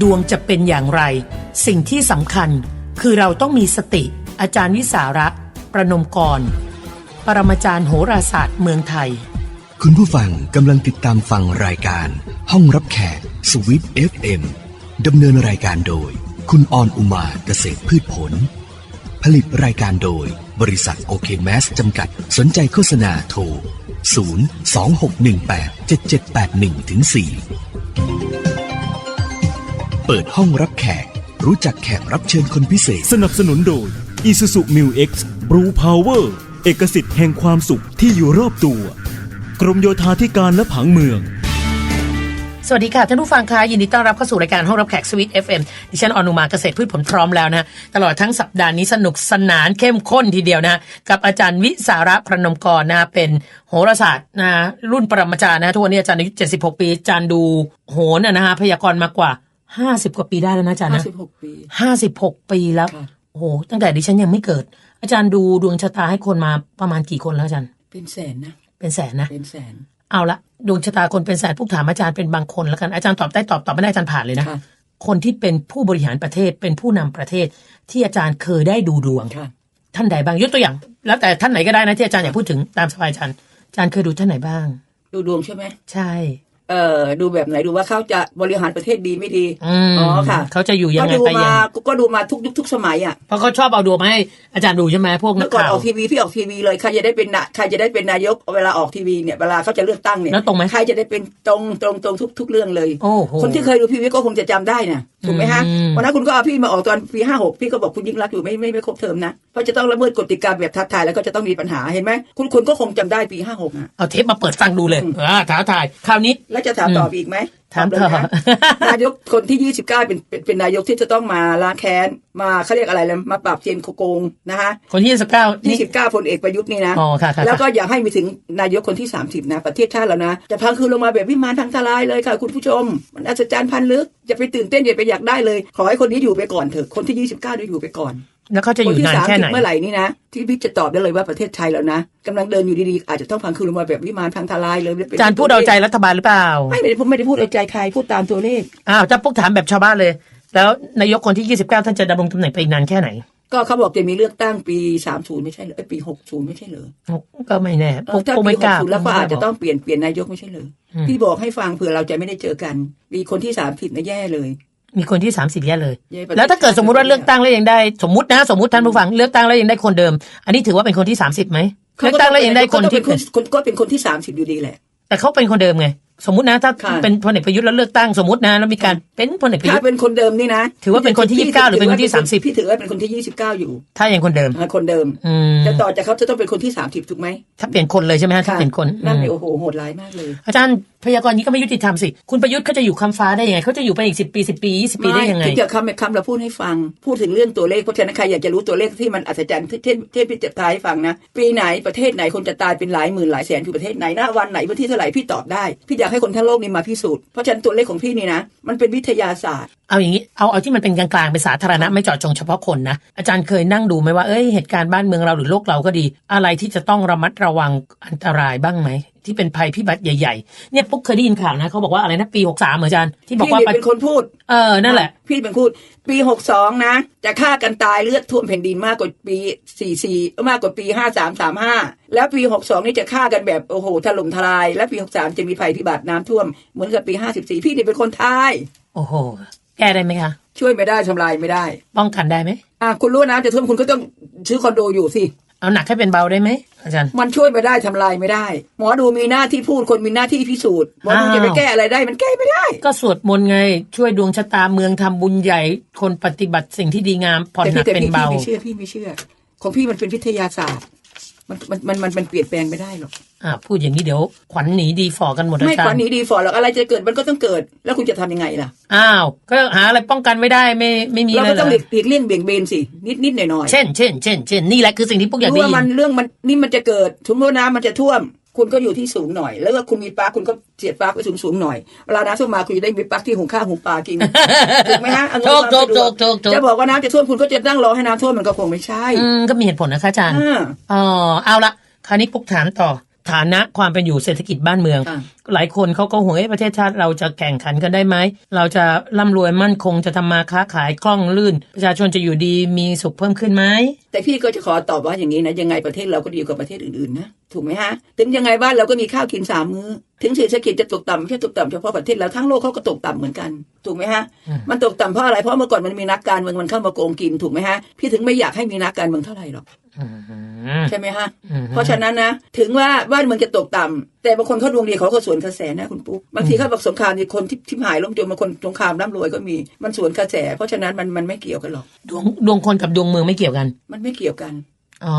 ดวงจะเป็นอย่างไร สิ่งที่สำคัญคือเราต้องมีสติ อาจารย์วิสาระ ประนมกร ปรมาจารย์โหราศาสตร์เมืองไทย คุณผู้ฟังกำลังติดตามฟังรายการ ห้องรับแขกสวิต FM ดำเนินรายการโดย คุณออนอุมาเกษตรพืชผล ผลิตรายการโดย บริษัทโอเคแมสจำกัดสนใจโฆษณาโทร 026187781-4 เปิดห้องรับแขก รู้จักแขกรับเชิญคนพิเศษ สนับสนุนโดย Isuzu Mu X Blue Power เอกสิทธิ์แห่งความสุขที่อยู่รอบตัว กรมโยธาธิการและผังเมือง สวัสดีค่ะท่านผู้ฟังคะยินดีต้อนรับเข้าสู่รายการห้องรับแขกสวิต FM ดิฉันออนุมาเกษตรพืชผลพร้อมแล้วนะตลอดทั้งสัปดาห์นี้สนุกสนานเข้มข้นทีเดียวนะกับอาจารย์วิสาระพรนมกรนะเป็นโหราศาสตร์นะรุ่นปรมาจารย์นะทุกวันนี้อาจารย์อายุ76 ปีอาจารย์ดูโหนนะนะฮะพยากรณ์มากกว่า 50กว่าปีได้แล้วนะอาจารย์ห้านะสิบหกปี ห้าสิบหกปีแล้วค่ะ โอ้โหตั้งแต่ดิฉันยังไม่เกิด อาจารย์ดูดวงชะตาให้คนมาประมาณกี่คนแล้วอาจารย์ เป็นแสนนะ เป็นแสนนะ เป็นแสน เอาละดวงชะตาคนเป็นแสนผู้ถามอาจารย์เป็นบางคนแล้วกันอาจารย์ตอบได้ตอบตอบไม่ได้อาจารย์ผ่านเลยนะค่ะ คนที่เป็นผู้บริหารประเทศเป็นผู้นำประเทศ ที่อาจารย์เคยได้ดูดวง ค่ะ ท่านใดบ้างยกตัวอย่าง แล้วแต่ท่านไหนก็ได้นะที่อาจารย์อยากพูดถึงตามสบายอาจารย์อาจารย์เคยดูท่านไหนบ้าง ดูดวงใช่ไหมใช่ เอ่อดูแบบไหนดูว่าเขาจะบริหารประเทศดีไม่ดีอืมอ๋อค่ะเขาจะอยู่ยังก็ไงดูไปยังมาไงก็ดูมาทุกยุคทุกสมัยอะเพราะเขาชอบเอาดวงมาให้อาจารย์ดูใช่ไหมพวกนัเมื่กอก่อนข่าวออกทีวีพี่ออกทีวีเลยใครจะได้เป็นนะใครจะได้เป็นนายกเวลาออกทีวีเนี่ยเวลาเขาจะเลือกตั้งเนี่ยแล้วตรงไหมใครจะได้เป็นตรงตรงตรงทุกทุกเรื่องเลยโอ้โหคนที่เคยดูพี่วิก็คงจะจำได้นะ ถูกไหมฮะอืมวันนั้นคุณก็เอาพี่มาออกตอนปีห้าหกพี่ก็บอกคุณยิ่งรักษณ์อยู่ไม่ไม่ไม่ครบเทอมนะเพราะจะต้องละเมิดกฎกติกาแบบท้าทายแล้วก็จะต้องมีปัญหาเห็นไหมคุณคุณก็คงจำได้ปีห้าหกอะเอาเทปมาเปิดฟังดูเลยอ่าท้าทายคราวนี้แล้วจะถามตอบอีกไหมถามเลยต่อนะนายกคนที่ยี่สิบเก้าเป็นเป็นเป็นนายกที่จะต้องมาล้างแค้นมาเขาเรียกอะไรเลยมาปราบเซียนโกงนะคะคนที่สิบเก้ายี่นี่สิบเก้าพลเอกประยุทธ์นี่นะอ๋อค่ะค่ะแล้วก็อยากให้มีถึงนายกคนที่สามสิบนะประเทศชาติแล้วนะจะพังคืนลงมาแบบวิมานทางทลายเลยค่ะคุณผู้ชม มันอัศจรรย์พันลึกอย่าไปตื่นเต้นอย่าไปอยากได้เลย ขอให้คนนี้อยู่ไปก่อนเถอะคนที่ยี่สิบเก้าได้อยู่ไปก่อน แล้วเขาจะอคนยู่ที่นานสามแค่สิไหบนเมื่อไหร่นี่นะที่พี่จะตอบได้เลยว่าประเทศไทยแล้วนะกำลังเดินอยู่ดีๆ อาจจะต้องพังคืนลงมาแบบวิมานทางทลายเลยอาจารย์พูดเอาใจรัฐบาลหรือเปล่าไม่ไม่ได้พูดไม่ได้พูดเอาใจใครพูดตามตัวเลขอ้าวจะพวกถามแบบชาวบ้านเลย แล้วนายกคนที่ยี่สิบเก้าท่านจะดำรงตำแหน่งไปอีกนานแค่ไหน ก็เขาบอกจะมีเลือกตั้งปีสามศูนย์ไม่ใช่เหรอเอ้ยปีหกศูนย์ไม่ใช่เหรอก็ไม่แน่เอพวอกถ้าพวกปีไม่หกกล้าศูนย์แล้วก็อาจจะต้องเปลี่ยนเปลี่ยนนายกไม่ใช่เหรออมพี่บอกให้ฟังเผื่อเราจะไม่ได้เจอกันมีคนที่สามสิบนะแย่เลย มีคนที่สามสิบแย่เลย เย้ประเทศแล้วถ้าเกิดสมมุติว่าเลือกตั้งแล้วยังได้สมมตินะ สมมติท่านผู้ฟังเลือกตั้งแล้วยังได้คนเดิม อันนี้ถือว่าเป็นคนที่สามสิบไหมเลือกตั้งแล้วยังได้คนที่ก็เป็นคนก็เป็นคนที่สามสิบอยู่ดีแหละ แต่เขาเป็นคนเดิมไงสมมตินะถ้าค่ะ เป็นพลเอกประยุทธ์แล้วเลือกตั้งสมมตินะแล้วมีการเป็นพลเอกประยุถ้าทธ์ เป็นคนเดิมนี่นะถือว่าเป็นคนที่พี่29หรือเป็นคนที่ถืว่า30พี่ถือว่าเป็นคนที่ยี่สิบเก้าอยู่ถ้ายังคนเดิมอ่าคนเดิมอืมแต่ต่อจากเขาจะต้องเป็นคนที่สามสิบถูกไหมถ้าเปลี่ยนคนเลยใช่ไหมฮะถ้าเปลี่ยนคนนั่นอืมเลยโอ้โหโหดร้ายมากเลย อาจารย์ พยากรณ์นี้ก็ไม่ยุติธรรมสิ คุณประยุทธ์เขาจะอยู่คำฟ้าได้ยังไงเขาจะอยู่ไปอีกสิบปีสิบปียี่สิบปีได้ยังไงถึงจะคำคำเราพูดให้ฟัง พูดถึงเรื่องตัวเลขเพราะฉะนั้นใครอยากจะรู้ตัวเลขที่มันอัศจรรย์ที่ที่ที่พี่จะทายให้ฟังนะ ปีไหนประเทศไหนคนจะตายเป็นหลายหมื่นหลายแสนคือประเทศไหนหน้าวันไหนวันที่เท่าไหร่พี่ตอบได้ พี่อยากให้คนทั้งโลกนี้มาพิสูจน์เพราะฉะนั้นตัวเลขของพี่นี่นะ มันเป็นวิทยาศาสตร์ เอาอย่างนี้เอาเอาที่มันเป็นกลางๆเป็นสาธารณะไม่เจาะจงเฉพาะคนนะอาจารย์เคยนั่งดูไหมว่าเอ้ยเหตุการณ์บ้านเมืองเราหรือโลกเราก็ดี อะไรที่จะต้องระมัดระวังอันตรายบ้างไหม ที่เป็นภัยพิบัติใหญ่ๆ เนี่ยปุ๊กเคยได้ยินข่าวนะเขาบอกว่าอะไรนะปีหกสามอาจารย์ที่บอกพี่ว่าเนี่ยเป็นคนพูด เออนั่นแหละ พี่เป็นพูด ปีหกสองนะ จะฆ่ากันตายเลือดท่วมแผ่นดินมากกว่าปีสี่สี่มากกว่าปีห้าสามสามห้าแล้วปีหกสองนี่จะฆ่ากันแบบโอ้โหถล่มทลาย และปีหกสามจะมีภัยพิบัติน้ำท่วมเหมือนกับปีห้าสิบสี่พี่เนี่ยเป็นคนทายโอ้โหแก้ได้ไหมคะช่วยไม่ได้ทำลายไม่ได้ ป้องกันได้ไหมอะคุณรู้ว่าน้ำจะท่วมคุณก็ต้องซื้อคอนโดอยู่สิ เอาหนักให้เป็นเบาได้ไหมอาจารย์ มันช่วยไม่ได้ทำลายไม่ได้ หมอดูมีหน้าที่พูดคนมีหน้าที่พิสูจน์หมอดูอ้าว จะไปแก้อะไรได้มันแก้ไม่ได้ ก็สวดมนต์ไง ช่วยดวงชะตาเมืองทำบุญใหญ่ คนปฏิบัติสิ่งที่ดีงามผ่อนแต่หนัพี่กแต่เป็นพี่เบาพี่ไม่เชื่อพี่ไม่เชื่อ ของพี่มันเป็นวิทยาศาสตร์ มันมันมันมันมันเปลี่ยนแปลงไม่ได้หรอกอ่าพูดอย่างนี้เดี๋ยว ขวัญหนีดีฝ่อกันหมดอาไม่จารขวัญย์หนีดีฝ่อหรอกอะไรจะเกิดมันก็ต้องเกิด แล้วคุณจะทำยังไงล่ะอ้าวก็หาอะไรป้องกันไม่ได้ไม่ไม่มีเราเลยก็เหรต้องอหลีกหลีกเลี่ยงเบี่ยงเบนสินิดนิดหน่อยหน่อยเช่นเช่นเช่นเช่นนี่แหละคือสิ่งที่พวกอยากรู้ได้ว่ายิมันนเรื่องมันนี่มันจะเกิดสมมติว่าน้ำมันจะท่วม คุณก็อยู่ที่สูงหน่อย แล้วก็คุณมีปลั๊กคุณก็เสียบปลั๊กไปสูงสูงๆหน่อยเวลาน้ำท่วมมาคุณจะได้มีปลั๊กที่หุงข้าวหุงปลากินถูกไหมฮะเอาถูกความถูกสะดวถูกถูกถูกจะบอกว่าน้ำจะท่วมคุณก็จะนั่งรอให้น้ำท่วมมันก็คงไม่ใช่อืมก็มีเหตุผลนะคะอาจารย์อ่าอ๋อเอาละคราวนี้ปุ๊กถามต่อ ฐานะความเป็นอยู่เศรษฐกิจบ้านเมืองค่ะหลายคนเขาก็ห่วงเอ๊ะประเทศชาติเราจะแข่งขันกันได้ไหม เราจะร่ำรวยมั่นคงจะทำมาค้าขายคล่องลื่น ประชาชนจะอยู่ดีมีสุขเพิ่มขึ้นไหม แต่พี่ก็จะขอตอบว่าอย่างนี้นะ ยังไงประเทศเราก็ดีกว่าประเทศอื่นๆนะ ถูกไหมฮะ ถึงยังไงบ้านเราก็มีข้าวกินสามมื้อ ถึงเศรษฐกิจจะตกต่ำไม่ใช่ตกต่ำเฉพาะประเทศเราทั้งโลกเขาก็ตกต่ำเหมือนกัน ถูกไหมฮะอืมมันตกต่ำเพราะอะไร เพราะเมื่อก่อนมันมีนักการเมืองมันเข้ามาโกงกิน ถูกไหมฮะ พี่ถึงไม่อยากให้มีนักการเมืองเท่าไหร่หรอกอืม ใช่ไหมฮะอืมเพราะฉะนั้นนะถึงว่าบ้านเมืองจะตกต่ำแต่บางคนเขาดวงดีเขาก็สวนกระแสนะคุณปุ๊กบางทีเขาบอกสงครามมีคนที่ที่หายล้มจนบางคนสงครามร่ำรวยก็มีมันสวนกระแส เพราะฉะนั้นมันมันไม่เกี่ยวกันหรอกดวงดวงคนกับดวงเมืองไม่เกี่ยวกัน มันไม่เกี่ยวกันอ๋อ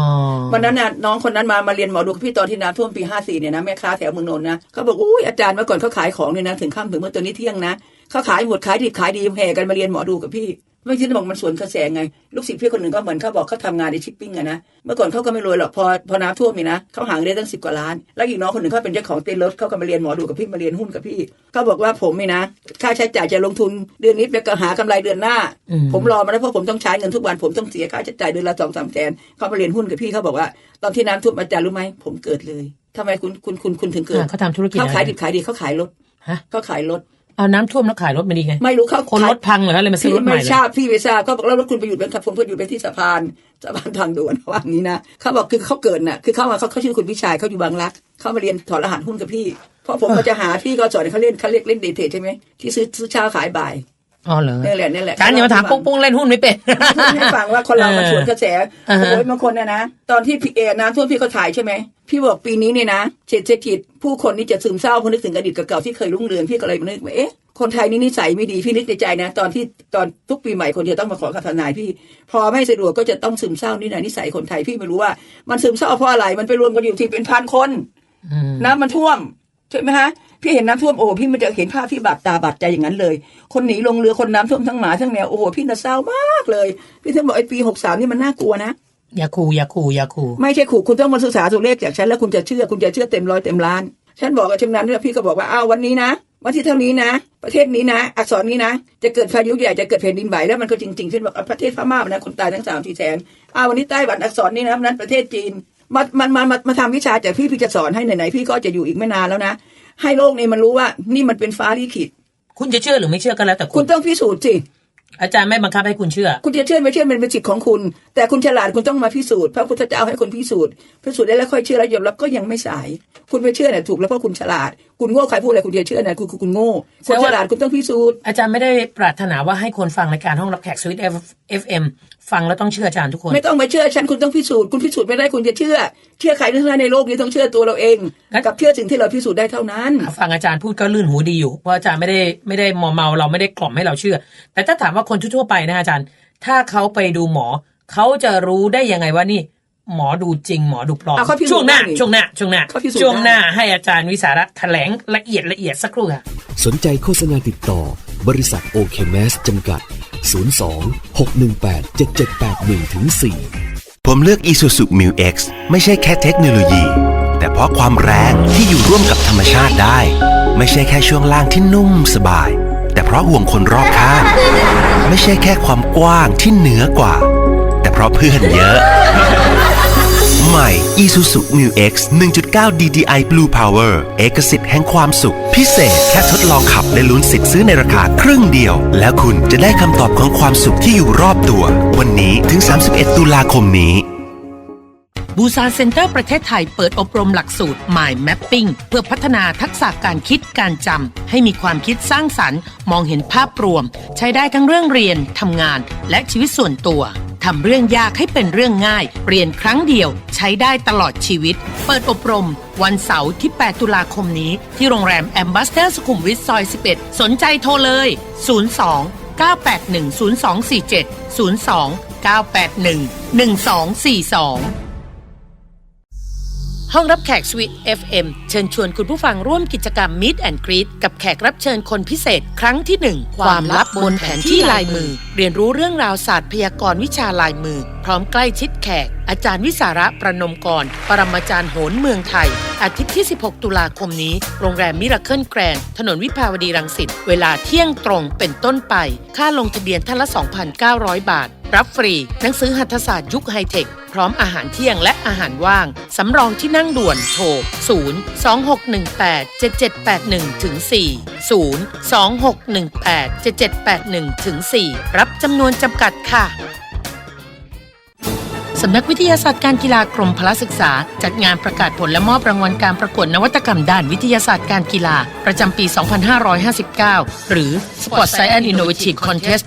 วันนั้นน่ะน้องคนนั้นมามาเรียนหมอดูกับพี่ตอนที่น้ำท่วมปีห้าสี่เนี่ยนะแม่ค้าแถวเมืองนนท์นะเขาบอกอุ้ยอาจารย์เมื่อก่อนเขาขายของเนี่ยนะถึงค่ำถึงเมื่อตัวนี้เที่ยงนะเขาขายหมดขายดีขายดีแห่กันมาเรียนหมอดูกับพี่ ไม่ใช่บอกมันสวนกระแสไง ลูกศิษย์พี่คนหนึ่งก็เหมือนเขาบอกเขาทำงานในชิปปิ้งอะนะ เมื่อก่อนเขาก็ไม่รวยหรอก พอพอน้ำท่วมนี่นะเขาหาเงินได้ตั้งสิบกว่าล้าน แล้วอีกน้องคนหนึ่งเขาเป็นเจ้าของเต็นท์รถเขาก็มาเรียนหมอดูกับพี่มาเรียนหุ้นกับพี่เขาบอกว่าผมนี่นะ ค่าใช้จ่ายจะลงทุนเดือนนี้ไปก็หากำไรเดือนหน้าอืมผมรอมาแล้วเพราะผมต้องใช้เงินทุกวันผมต้องเสียค่าใช้จ่ายเดือนละสองสามแสนเขามาเรียนหุ้นกับพี่เขาบอกว่า ตอนที่น้ำท่วมอาจารย์รู้ไหมผมเกิดเลยทำไมคุณคุณคุณคุณถึงเกิดอ่าเขาทำธุรกิจเขาอะไรขายดิบขายดีเขาขายรถฮะเขาขายรถ เอาน้ำท่วมแล้วขายรถมาดีไง ไม่รู้เขาคนขายรถพังเหรอเลยมาซื้อพี่รถใหม่ไม่เหรทราอบพี่ไม่ทราบเขาบอกแล้วรถคุณไปอยู่เป็นขับผมเพื่ออยู่เป็นที่สะพานสะพานทางด่วนว่างี้นะเขาบอกคือเขาเกิดน่ะคือเขามาเขาเขาชื่อคุณพิชัยเขาอยู่บางรักเขามาเรียนถอดรหัสหุ้นกับพี่เพราะผมก็จะหาพี่ก็สอนให้เขาเล่นเขาเรียกเล่นเดทเทรดใช่ไหมที่ซื้อซื้อเช้าขายบ่าย อ๋อเหรอนี่แหละนี่แหละการอย่ามาถามปุ้งปุ้งเล่นหุ้นไม่เป็นพูดให้ฟังว่าคนเรามันสวนกระแสอ่าฮะโอ้ยบางคนนะนะตอนที่พี่เอน้ำท่วมพี่เขาถ่ายใช่ไหมพี่บอกปีนี้เนี่ยนะเศรษฐกิจผู้คนนี่จะซึมเศร้าเพราะนึกถึงอดีตเก่าๆที่เคยรุ่งเรืองพี่ก็เลยมานึกว่าเอ๊ะคนไทยนี่นิสัยไม่ดีพี่นึกในใจนะ ตอนที่ตอนทุกปีใหม่คนจะต้องมาขอกับทนายพี่ พอไม่สะดวกก็จะต้องซึมเศร้านี่นะนิสัยคนไทยพี่ไม่รู้ว่า มันซึมเศร้าเพราะอะไรมันไปรวมกันอยู่ที่เป็นพันคนอืมน้ำมันท่วมใช่ไหมฮะ พี่เห็นน้ำท่วมโอ้โหพี่มันจะเห็นภาพที่บาดตาบาดใจอย่างนั้นเลย คนหนีลงเรือคนน้ำท่วมทั้งหมาทั้งแมวโอ้โหพี่น่ะเศร้ามากเลย พี่ถึงบอกไอ้ปีหกสามนี่มันน่ากลัวนะอย่าขู่อย่าขู่อย่าขู่ไม่ใช่ขู่คุณต้องมาศึกษาตัวเลขจากฉันแล้วคุณจะเชื่อคุณจะเชื่อเต็มร้อยเต็มล้านฉันบอกกับชำนาญเนี่ยพี่ก็บอกว่าอ้าววันนี้นะวันที่เท่านี้นะ ประเทศนี้นะ อักษรนี้นะ จะเกิดพายุใหญ่จะเกิดแผ่นดินไหวแล้วมันก็จริงๆฉันบอกเอาประเทศพม่านะคนตายทั้งสามสี่แสนอ้าววันนี้ไต้หวันอักษรนี้นะวันนั้นประเทศจีนมามามามามาทำวิชาจากพี่พี่จะสอนให้ไหนๆพี่ก็จะอยู่อีกไม่นานแล้วนะ ให้โลกนี้มันรู้ว่า นี่มันเป็นฟ้าลิขิตคุณจะเชื่อหรือไม่เชื่อก็แล้วแต่คุคุณณต้องพิสูจน์สิ อาจารย์ไม่บังคับให้คุณเชื่อ คุณจะเชื่อไม่เชื่อมันเป็นสิทธิ์ของคุณ แต่คุณฉลาดคุณต้องมาพิสูจน์พระพุทธเจ้าให้คนพิสูจน์พิสูจน์ได้แล้วค่อยเชื่อแล้วยอมรับก็ยังไม่สาย คุณไม่เชื่อเนี่ยถูกแล้วเพราะคุณฉลาด คุณโง่ใครพูดอะไรคุณจะเชื่อเนี่ยคุณคุณคุณโง่แสคุดณงฉว่าลาดคุณต้องพิสูจน์อาจารย์ไม่ได้ปรารถนาว่าให้คนฟังรายการห้องรับแขกสวิตเอฟเอ็ม ฟังแล้วต้องเชื่ออาจารย์ทุกคน ไม่ต้องมาเชื่อฉันคุณต้องพิสูจน์คุณพิสูจน์ไม่ได้คุณจะเชื่อ เชื่อใครทั้งนั้นในโลกนี้ต้องเชื่อตัวเราเองงั้นกับเชื่อสิ่งที่เราพิสูจน์ได้เท่านั้น ฟังอาจารย์พูดก็ลื่นหูดีอยู่เพราะอาจารย์ไม่ได้ไม่ได้มอมเมาเราไม่ได้กล่อมให้เราเชื่อ แต่ถ้าถามว่าคนทั่วๆไปนะอาจารย์ ถ้าเขาไปดูหมอ เขาจะรู้ได้ยังไงว่านี่ หมอดูจริงหมอดูปลอมอะเขาพิสูจน์ช่วงหน้าได้นี่ช่วงหน้าช่วงหน้าเขาพิสูจน์ช่วงหน้าได้ให้อาจารย์วิสาระแถลงละเอียดละเอียดสักครู่ค่ะสนใจโฆษณาติดต่อ บริษัทโอเคแมสจำกัด 02 618 7781ถึง4ผมเลือก Isuzu Mu X ไม่ใช่แค่เทคโนโลยี แต่เพราะความแรงที่อยู่ร่วมกับธรรมชาติได้ ไม่ใช่แค่ช่วงล่างที่นุ่มสบาย แต่เพราะห่วงคนรอบข้าง ไม่ใช่แค่ความกว้างที่เหนือกว่า แต่เพราะเพื่อนเยอะ ใหม่ Isuzu Mu X 1.9 DDI Blue Power เอกสิทธิ์แห่งความสุข พิเศษแค่ทดลองขับและลุ้นสิทธิ์ซื้อในราคาครึ่งเดียว แล้วคุณจะได้คำตอบของความสุขที่อยู่รอบตัว วันนี้ถึง 31 ตุลาคมนี้บูซานเซ็นเตอร์ประเทศไทยเปิดอบรมหลักสูตร Mind Mapping เพื่อพัฒนาทักษะการคิดการจำให้มีความคิดสร้างสรรค์ มองเห็นภาพรวม ใช้ได้ทั้งเรื่องเรียนทำงาน และชีวิตส่วนตัว ทำเรื่องยากให้เป็นเรื่องง่ายเรียนครั้งเดียว ใช้ได้ตลอดชีวิต เปิดอบรม วันเสาร์ที่ 8 ตุลาคมนี้ ที่โรงแรมแอมบัสเตอร์สุขุมวิทซอย 11 สนใจโทรเลย 02 981 0247 02 981 1242 ห้องรับแขกสวิต FM เชิญชวนคุณผู้ฟังร่วมกิจกรรม Meet and Greet กับแขกรับเชิญคนพิเศษครั้งที่ 1 ความลับบนแผนที่ลายมือ เรียนรู้เรื่องราวศาสตร์พยากรณ์วิชาลายมือ พร้อมใกล้ชิดแขก อาจารย์วิสาระประนมกร ปรมาจารย์โหนเมืองไทย อาทิตย์ที่ 16 ตุลาคมนี้ โรงแรมมิราเคิลแกรนถนนวิภาวดีรังสิต เวลาเที่ยงตรงเป็นต้นไป ค่าลงทะเบียนท่านละ 2,900 บาท รับฟรี หนังสือหัตถศาสตร์ยุคไฮเทค พร้อมอาหารเที่ยงและอาหารว่าง สำรองที่นั่งด่วนโทร 0 2 6 1 8 7 7 8 1ถึง4 0 2 6 1 8 7 7 8 1ถึง4รับจำนวนจำกัดค่ะ สำนักวิทยาศาสตร์การกีฬากรมพละศึกษา จัดงานประกาศผลและมอบรางวัลการประกวดนวัตกรรมด้านวิทยาศาสตร์การกีฬา ประจำปี 2559 หรือ Sport Science Innovative Contest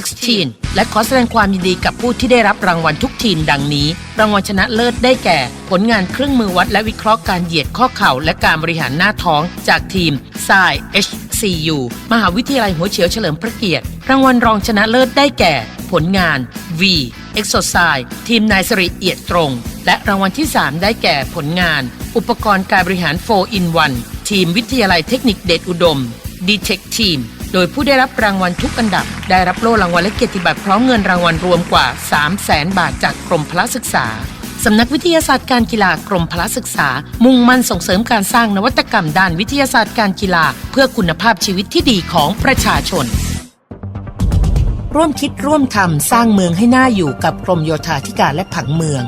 2016 และขอแสดงความยินดีกับผู้ที่ได้รับรางวัลทุกทีมดังนี้ รางวัลชนะเลิศได้แก่ ผลงานเครื่องมือวัดและวิเคราะห์การเหยียดข้อเข่าและการบริหารหน้าท้องจากทีม s i HCU มหาวิทยาลัยหัวเฉียวเฉลิมพระเกียรติ รางวัลรองชนะเลิศได้แก่ ผลงาน V Exercise ทีมนายสริเอียดตรง และรางวัลที่ 3 ได้แก่ผลงาน อุปกรณ์การบริหาร 4 in 1 ทีมวิทยาลัยเทคนิคเดชอุดม d t e c Team โดยผู้ได้รับรางวัลทุกอันดับ ได้รับโล่รางวัลและเกียรติบัตรพร้อมเงินรางวัลรวมกว่า 3 0 0แสนบาทจากกรมพละศึกษาสำนักวิทยาศาสตร์การกีฬากรมพละศึกษา มุ่งมั่นส่งเสริมการสร้างนวัตกรรมด้านวิทยาศาสตร์การกีฬา เพื่อคุณภาพชีวิตที่ดีของประชาชน ร่วมคิดร่วมทำสร้างเมืองให้น่าอยู่กับกรมโยธาธิการและผังเมือง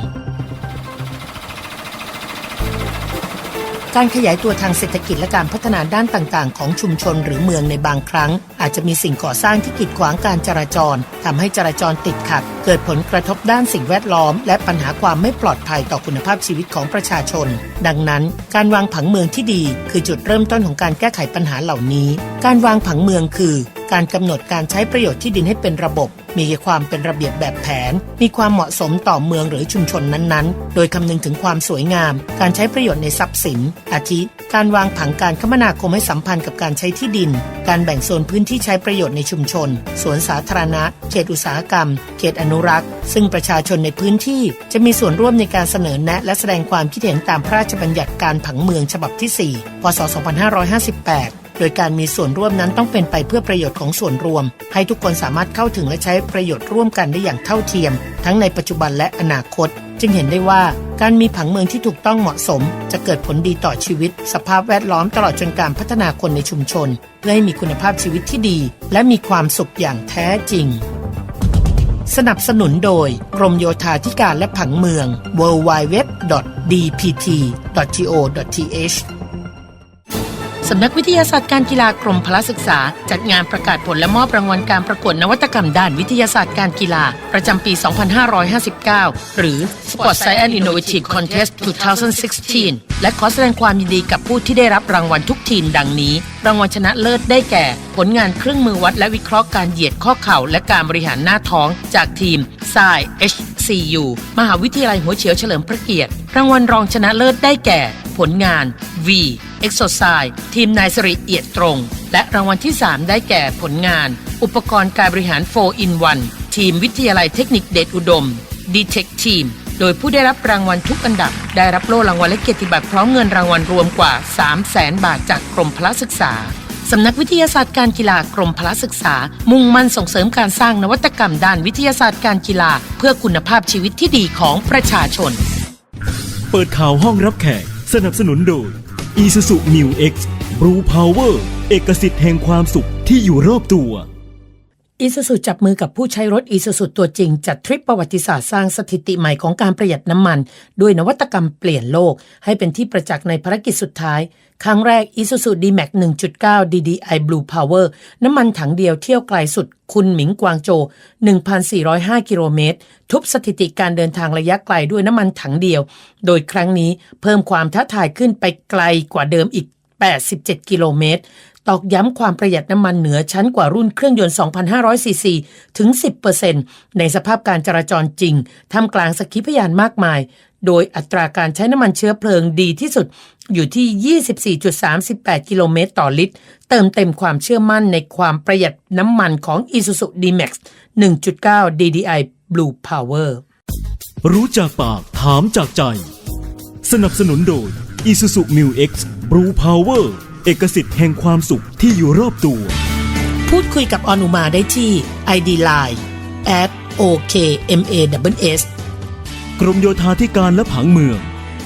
การขยายตัวทางเศรษฐกิจและการพัฒนาด้านต่างๆ ของชุมชนหรือเมืองในบางครั้ง อาจจะมีสิ่งก่อสร้างที่กีดขวางการจราจรทำให้จราจรติดขัด เกิดผลกระทบด้านสิ่งแวดล้อม และปัญหาความไม่ปลอดภัยต่อคุณภาพชีวิตของประชาชน ดังนั้น การวางผังเมืองที่ดี คือจุดเริ่มต้นของการแก้ไขปัญหาเหล่านี้ การวางผังเมืองคือ การกำหนดการใช้ประโยชน์ที่ดินให้เป็นระบบ มีความเป็นระเบียบแบบแผน มีความเหมาะสมต่อเมืองหรือชุมชนนั้นๆ โดยคำนึงถึงความสวยงาม การใช้ประโยชน์ในทรัพย์สิน อาทิ การวางผังการคมนาคมให้สัมพันธ์กับการใช้ที่ดิน การแบ่งโซนพื้นที่ใช้ประโยชน์ในชุมชน สวนสาธารณะ เขตอุตสาหกรรม เขตอนุรักษ์ ซึ่งประชาชนในพื้นที่จะมีส่วนร่วมในการเสนอแนะและแสดงความคิดเห็นตามพระราชบัญญัติการผังเมืองฉบับที่ 4 พศ 2558 โดยการมีส่วนร่วมนั้นต้องเป็นไปเพื่อประโยชน์ของส่วนรวม ให้ทุกคนสามารถเข้าถึงและใช้ประโยชน์ร่วมกันได้อย่างเท่าเทียม ทั้งในปัจจุบันและอนาคต จึงเห็นได้ว่าการมีผังเมืองที่ถูกต้องเหมาะสม จะเกิดผลดีต่อชีวิต สภาพแวดล้อมตลอดจนการพัฒนาคนในชุมชน เพื่อให้มีคุณภาพชีวิตที่ดี และมีความสุขอย่างแท้จริง สนับสนุนโดย กรมโยธาธิการและผังเมือง www.dpt.go.th สำนักวิทยาศาสตร์การกีฬากรมพละศึกษา จัดงานประกาศผลและมอบรางวัลการประกวดนวัตกรรมด้านวิทยาศาสตร์การกีฬา ประจำปี 2559 หรือ Sport Science Innovative Contest 2016 และขอแสดงความยินดีกับผู้ที่ได้รับรางวัลทุกทีมดังนี้ รางวัลชนะเลิศได้แก่ ผลงานเครื่องมือวัดและวิเคราะห์การเหยียดข้อเข่า และการบริหารหน้าท้องจากทีม s i HCU มหาวิทยาลัยหัวเฉียวเฉลิมพระเกียรติ รางวัลรองชนะเลิศได้แก่ ผลงาน V Exercise ทีมนายสริเอียดตรง และรางวัลที่ 3 ได้แก่ผลงาน อุปกรณ์การบริหาร 4 in 1 ทีมวิทยาลัยเทคนิคเดชอุดม d t e c Team โดยผู้ได้รับรางวัลทุกอันดับ ได้รับโล่รางวัลและเกียรติบัตรพร้อมเงินรางวัลรวมกว่า 3 0 0แสนบาทจากกรมพละศึกษาสำนักวิทยาศาสตร์การกีฬากรมพละศึกษา มุ่งมั่นส่งเสริมการสร้างนวัตกรรมด้านวิทยาศาสตร์การกีฬา เพื่อคุณภาพชีวิตที่ดีของประชาชน เปิดข่าวห้องรับแขก สนับสนุนโดย Isuzu Mu X Blue Power เอกสิทธิ์แห่งความสุขที่อยู่รอบตัว อีซูซูจับมือกับผู้ใช้รถอีซูซูตัวจริง จัดทริปประวัติศาสตร์สร้างสถิติใหม่ของการประหยัดน้ำมัน ด้วยนวัตกรรมเปลี่ยนโลก ให้เป็นที่ประจักษ์ในภารกิจสุดท้าย ครั้งแรก Isuzu D-Max 1.9 DDI Blue Power น้ำมันถังเดียวเที่ยวไกลสุด คุณหมิงกวางโจ 1,405 กิโลเมตร ทุบสถิติการเดินทางระยะไกลด้วยน้ำมันถังเดียว โดยครั้งนี้เพิ่มความท้าทายขึ้นไปไกลกว่าเดิมอีก 87 กิโลเมตร ตอกย้ำความประหยัดน้ำมันเหนือชั้นกว่ารุ่นเครื่องยนต์ 2,500 ซีซีถึง 10%ในสภาพการจราจรจริงท่ามกลางสกขีพยานมากมาย โดยอัตราการใช้น้ำมันเชื้อเพลิงดีที่สุดอยู่ที่ 24.38 กิโลเมตรต่อลิตร เติมเต็มความเชื่อมั่นในความประหยัดน้ำมันของ Isuzu D-Max 1.9 DDI Blue Power รู้จากปากถามจากใจ สนับสนุนโดย Isuzu Mu X Blue Power เอกสิทธิ์แห่งความสุขที่อยู่รอบตัว พูดคุยกับออนุมาได้ที่ ID Line at okmaws กรมโยธาธิการและผังเมือง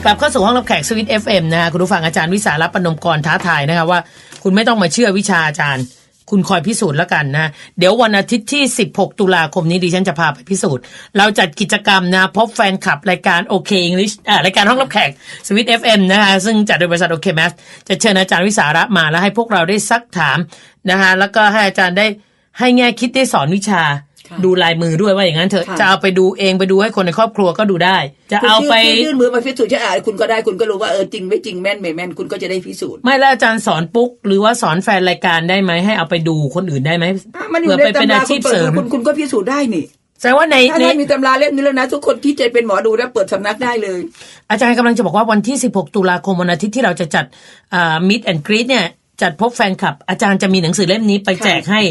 กลับเข้าสู่ห้องรับแขกสวิต FM นะฮะคุณผู้ฟังอาจารย์วิสารับปนมกรท้าทายนะคะว่า คุณไม่ต้องมาเชื่อวิชาอาจารย์ คุณคอยพิสูจน์แล้วกันนะ เดี๋ยววันอาทิตย์ที่ 16 ตุลาคมนี้ดิฉันจะพาไปพิสูจน์ เราจัดกิจกรรมนะ พบแฟนคลับรายการโอเคอังกฤษอ่ารายการห้องรับแขกสวิตเอฟเอ็มนะคะซึ่งจัดโดยบริษัทโอเคแมสจะเชิญอาจารย์วิสาระมาแล้วให้พวกเราได้ซักถามนะคะแล้วก็ให้อาจารย์ได้ให้แง่คิดได้สอนวิชา ดูลายมือด้วยว่าอย่างนั้นเถอะ ค่ะ จะเอาไปดูเองไปดูให้คนในครอบครัวก็ดูได้ จะคุณเอาไปยื่นยื่นมือมาพิสูจน์ใช่อะคุณก็ได้คุณก็รู้ว่าเออจริงไม่จริงแม่นไม่แม่นคุณก็จะได้พิสูจน์ไม่แล้วอาจารย์สอนปุ๊ก หรือว่าสอนแฟนรายการได้ไหมให้เอาไปดูคนอื่นได้ไหมอะมันอยู่เพื่อในไปเป็นตำราอาชีคุณพเปิเสริดมคุณคุณก็พิสูจน์ได้นี่แสดงว่าในถ้าในท่านมีตำราเล่มนี้แล้วนะ ทุกคนที่จะเป็นหมอดูแล้วเปิดสำนักได้เลย อาจารย์กำลังจะบอกว่าวันที่ 16 ตุลาคมวันอาทิตย์ที่เราจะจัดมิดแอนกรีดเนี่ย จัดพบแฟนคลับ อาจารย์จะมีหนังสือเล่มนี้ไปแจกให้จะมี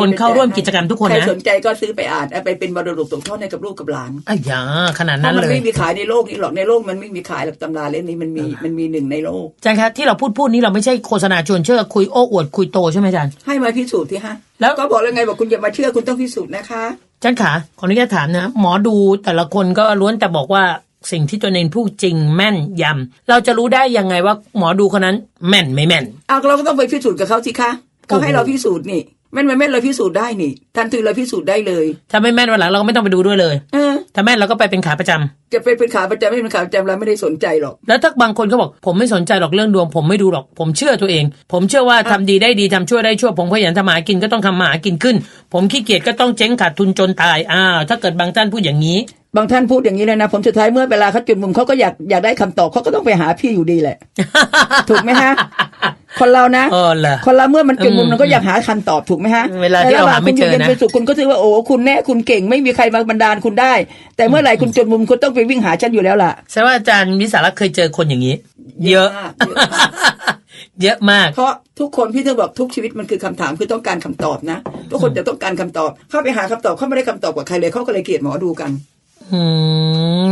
คนเข้าร่วมกิจกรรมทุกคนใครนะสนใจก็ซื้อไปอ่านเอาไปเป็นมรดกตกทอดให้กับลูกกับหลานอ้ายาขนาดเพนั้นราะมันเลยไม่มีขายในโลกนี้หรอกในโลกมันไม่มีขายหรอกตำราเล่มนี้มันมีมันมีหนึ่งในโลกอาจารย์คะที่เราพูดพูดนี้เราไม่ใช่โฆษณาชวนเชื่อคุยโอ้อวดคุยโตใช่ไหมอาจารย์ให้มาพิสูจน์ที่ฮะแล้วก็บอกแล้วไงบอกคุณอย่ามาเชื่อคุณต้องพิสูจน์นะคะอาจารย์ขาขออนุญาตถามนะ หมอดูแต่ละคนก็ล้วนแต่บอกว่าสิ่งที่ตัวเองพูดจริงแม่นยำเราจะรู้ได้ยังไงว่าหมอดูคนนั้น แม่นไม่แม่นเอาเราก็ต้องไปพิสูจน์กับเขาสิคะเขาให้เราพิสูจน์นี่ แม่นไม่แม่นเราพิสูจน์ได้นี่ทันทีเราพิสูจน์ได้เลย ถ้าไม่แม่นวันหลังเราก็ไม่ต้องไปดูด้วยเลย เออ ถ้าแม่นเราก็ไปเป็นขาประจำจะไปเป็นขาประจำไม่เป็นขาประจำเราไม่ได้สนใจหรอก แล้วถ้าบางคนก็บอกผมไม่สนใจหรอกเรื่องดวง ผมไม่ดูหรอก ผมเชื่อตัวเอง ผมเชื่อว่าทำดีได้ดีทำชั่วได้ชั่ว ผมขยันทำมาหากินก็ต้องทำมาหากินขึ้น ผมขี้เกียจก็ต้องเจ๊งขาดทุนจนตายอ้าวถ้าเกิดบางท่านพูดอย่างนี้ บางท่านพูดอย่างนี้เลยนะผมสุดท้ายเมื่อเวลาเขาจุดมุมเขาก็อยากอยากได้คำตอบเขาก็ต้องไปหาพี่อยู่ดีแหละ ถูกไหมฮะ คนเรานะเออเหรอ คนเราเมื่อมันจุดมุมอืมมันก็อยากหาคำตอบถูกไหมฮะเวลาที่เราหาไม่เจอนะใระหว่งคุณยู่ย็เป็นสุขคุณก็ถือว่าโอ้คุณแน่คุณเก่งไม่มีใครมาบันดาลคุณได้ แต่เมื่อไหร่คุณจุดมุมคุณต้องไปวิ่งหาฉันอยู่แล้วล่ะ แสดงว่าอาจารย์วิสาระเคยเจอคนอย่างนี้ เยอะเยอะมากเยอะ มาก เยอะมาก เพราะทุกคนพี่ถึงบอกทุกชีวิตมันคือคำถามคือต้องการคำตอบนะ ทุกคนจะต้องการคำตอบ เข้าไปหาคำตอบเขาไม่ได้คำตอบกับใครเลยเขาก็เลยเกลียดหมอดูกัน อื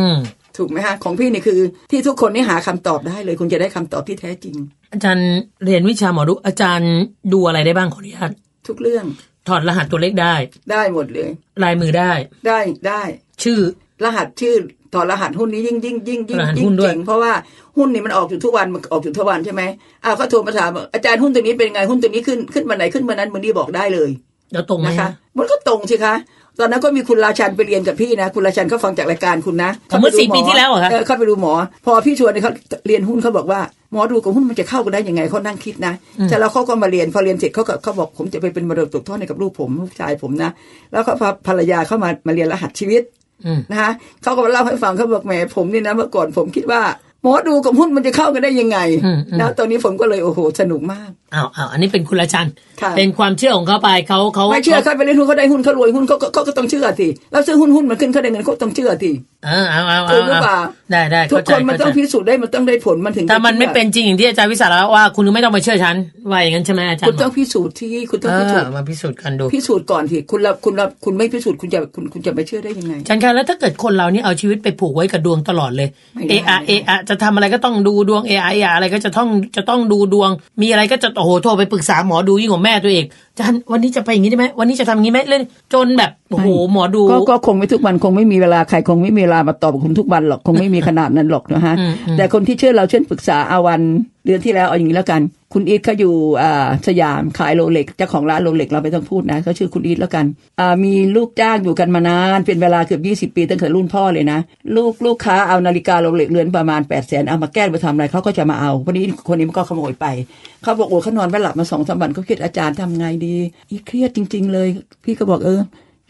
ม ถูกไหมฮะของพี่นี่คือ ที่ทุกคนนี่หาคำตอบได้เลย คุณจะได้คำตอบที่แท้จริง อาจารย์เรียนวิชาหมอดูอาจารย์ดูอะไรได้บ้างขออนุญาตทุกเรื่อง ถอดรหัสตัวเลขได้ ได้หมดเลย ลายมือได้ได้ได้ ชื่อรหัสชื่อถอดรหัสหุ้นนี้ยิ่งยิ่งยิ่งยิ่งรหัสยิ่หุ้งนด้วยเจ๋งเพราะว่าหุ้นนี่มันออกอยู่ทุกวันมันออกอยู่ทุกวันใช่ไหมอ้าวก็โทรมาถามว่าอาจารย์หุ้นตัวนี้เป็นไงหุ้นตัวนี้ขึ้นขึ้นมาไหนขึ้นมานั้นมันนี่บอกได้เลยแล้วตรงไหมนะคะฮะมันก็ตรงสิคะ ตอนนั้นก็มีคุณราชันไปเรียนกับพี่นะ คุณราชันเขาฟังจากรายการคุณนะเมื่อสี่ปีที่แล้วเหรอคะเออเข้าไปดูหมอ พอพี่ชวนเนี่ยเขาเรียนหุ้นเขาบอกว่าหมอดูกับหุ้นมันจะเข้ากันได้ยังไงเขานั่งคิดนะแต่แล้วเขาก็มาเรียนพอเรียนเสร็จเขาก็เขาบอกผมจะไปเป็นมรดกตกทอดให้กับลูกผมลูกชายผมนะแล้วก็พาภรรยาเข้ามามาเรียนรหัสชีวิตอืมนะคะเขาก็มาเล่าให้ฟังเขาบอกแหมผมนี่นะเมื่อก่อนผมคิดว่าห มอดูกับหุ้นมันจะเข้ากันได้ยังไงอืมอืมแล้วตอนนี้ผมก็เลยโอ้โหสนุกมากอ้าวอ้าวอันนี้เป็นคุณละชันค่ะเป็นความเชื่อของเขาไปเขาเขาไม่เชื่อเขาไปเล่นหุ้นเขาได้หุ้นเขารวยหุ้นเขาก็เขาก็ต้องเชื่อสิแล้วซื้อหุ้นหุ้นมันขึ้นเขาได้เงินเขาต้องเชื่อสิ เออเอาเอาเอาถูกหรือเปล่าได้ได้ทุกเข้าใจคนมันเข้าต้องใจพิสูจน์ได้มันต้องได้ผลมันถึงจะถ้ามันไม่ชื่อเป็นจริงอย่างที่อาจารย์วิสาระว่าคุณไม่ต้องมาเชื่อฉันว่าอย่างนั้นใช่ไหมอาจารคุณย์ต้องพิสูจน์ที่คุณต้องเอพิสูอจน์มาพิสูจน์กันดูพิสูจน์ก่อนสิคุณละคุณละคุณไม่พิสูจน์คุณจะคุณคุณจะไม่เชื่อได้ยังไงอาจารย์คะแล้วถ้าเกิดคนเรานี่เอาชีวิตไปผูกไว้กับดวงตลอดเลยไม่ได้เออะเออะจะทำอะไรก็ต้องดูดวงเออะเออะอะไรก็จะต้องจะต้องดูดวง มีอะไรก็จะโอ้โหโทรไปปรึกษาหมอดูยิ่งกว่าแม่ตัวเองอา จารย์วันนี้จะไปอย่างนี้ได้ไหมวันนี้จะทำอย่างนี้ไหมเล่นจนแบบโอ้โหหมอดู ก็ก็คงไม่ทุกวันคงไม่มีเวลาใครคงไม่มีเวลามาตอบกับคุณทุกวันหรอกคงไม่มีขนาดนั้นหรอกนะฮะอืมอืมแต่คนที่เชื่อเราเช่นปรึกษาอาวัน เดือนที่แล้วเอาอย่างนี้แล้วกัน คุณอีทเขาอยู่สยามขายโรเล็กเจ้าของร้านโรเล็กเราไม่ต้องพูดนะเขาชื่อคุณอีทแล้วกันมีลูกจ้างอยู่กันมานาน เป็นเวลาเกือบยี่สิบปีตั้งแต่รุ่นพ่อเลยนะ ลูกลูกค้าเอานาฬิกาโรเล็กเรือนประมาณ8ปดแสนเอามาแกล้งไปทำอะไรเขาก็จะมาเอาวันนี้คนนี้มันก็ขโมยไปเขาบอกโอ้เขานอนไม่หลับมาสองสามวันเขาเครียดอาจารย์ทำไงดี อีเครียดจริง ๆ เลย พี่ก็บอกเออ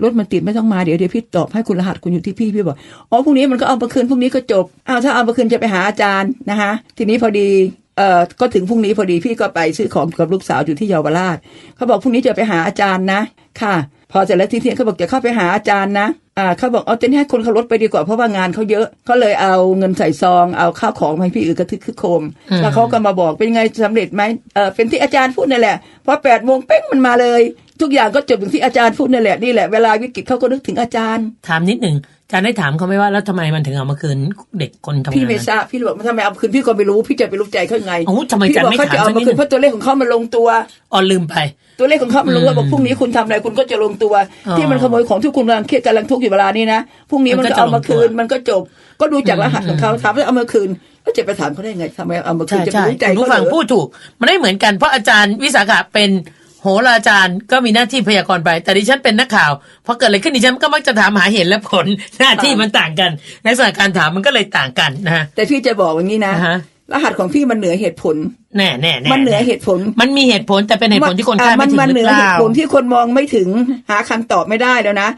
รถมันติดไม่ต้องมาเดี๋ยวเดี๋ยวพี่ตอบให้คุณรหัสคุณอยู่ที่พี่พี่บอกอ๋อพรุ่งนี้มันก็เอามาคืนพรุ่งนี้ก็จบอ้าวถ้าเอามาคืนจะไปหาอาจารย์นะคะทีนี้พอดี เอ่อก็ถึงพรุ่งนี้พอดีพี่ก็ไปซื้อของกับลูกสาวอยู่ที่เยาวราชเขาบอกพรุ่งนี้จะไปหาอาจารย์นะ ค่ะ พอเสร็จแล้วทีเที่ยงเขาบอกจะเข้าไปหาอาจารย์นะอ่าเขาบอกเอาเต้นให้คนเขารถไปดีกว่าเพราะว่างานเขาเยอะเขาเลยเอาเงินใส่ซองเอาข้าวของมาให้พี่อือกระทึกคึกโคม แล้วเขาก็มาบอกเป็นไงสำเร็จไหมเออเป็นที่อาจารย์พูดนั่นแหละพอแปดโมงเป้งมันมาเลย ทุกอย่างก็จบอย่างที่อาจารย์พูดนั่นแหละนี่แหละเวลาวิกฤตเขาก็นึกถึงอาจารย์ ถามนิดหนึ่งอาจารย์ได้ถามเขาไหมว่าแล้วทำไมมันถึงเอามาคืนเด็กคนทำงาน พี่ไม่นั้นทราบพี่เลยบอกว่าทำไมเอาคืนพี่ก็ไม่รู้พี่จะไปรู้ใจเขายังไงโอ้ทำไมพี่บอกอาเขาจารย์ไม่ถามจะเอามาสักนิดคืหนึ่นง เพราะตัวเลขของเขามันลงตัว อ๋อลืมไป ตัวเลขของเขามันรู้ว่าบอกพรุ่งนี้คุณทำอะไรคุณก็จะลงตัว อ๋อที่มันขโมยของที่คุณกำลังเครียดกำลังทุกข์อยู่เวลานี้นะพรุ่งนี้มัมันนก็ก็จะเอามาคืนลงตัวมันก็จบ ก็ดูจากรหัสของเขาถามว่าเอามาคืนก็จะไปถามเขาได้ไงทำไมเอามาคืใช่นจะไปใช่รู้ใจคุณเขาผู้เหรฟังอพูดถูก มันไม่เหมือนกันเพราะอาจารย์วิสาขะเป็นโหโหราจารย์ก็มีหน้าที่พยากรณ์ไป แต่ดิฉันเป็นนักข่าวพอเกิดอะไรขึ้นดิฉันก็มักจะถามหาเหตุและผลหน้าที่มันต่างกันในสถานการณ์ถามมันก็เลยต่างกันนะฮะแต่พี่จะบอกอย่างนี้นะอ่าฮะรหัสของพี่มันเหนือเหตุผลแน่แน่แน่มันเหนือเหตุผล มันมีเหตุผลแต่เป็นเหตุผลที่คนคาดไม่มันถึงมันหเหรืนืออเปเหล่าตุผลที่คนมองไม่ถึงหาคำตอบไม่ได้แล้วนะ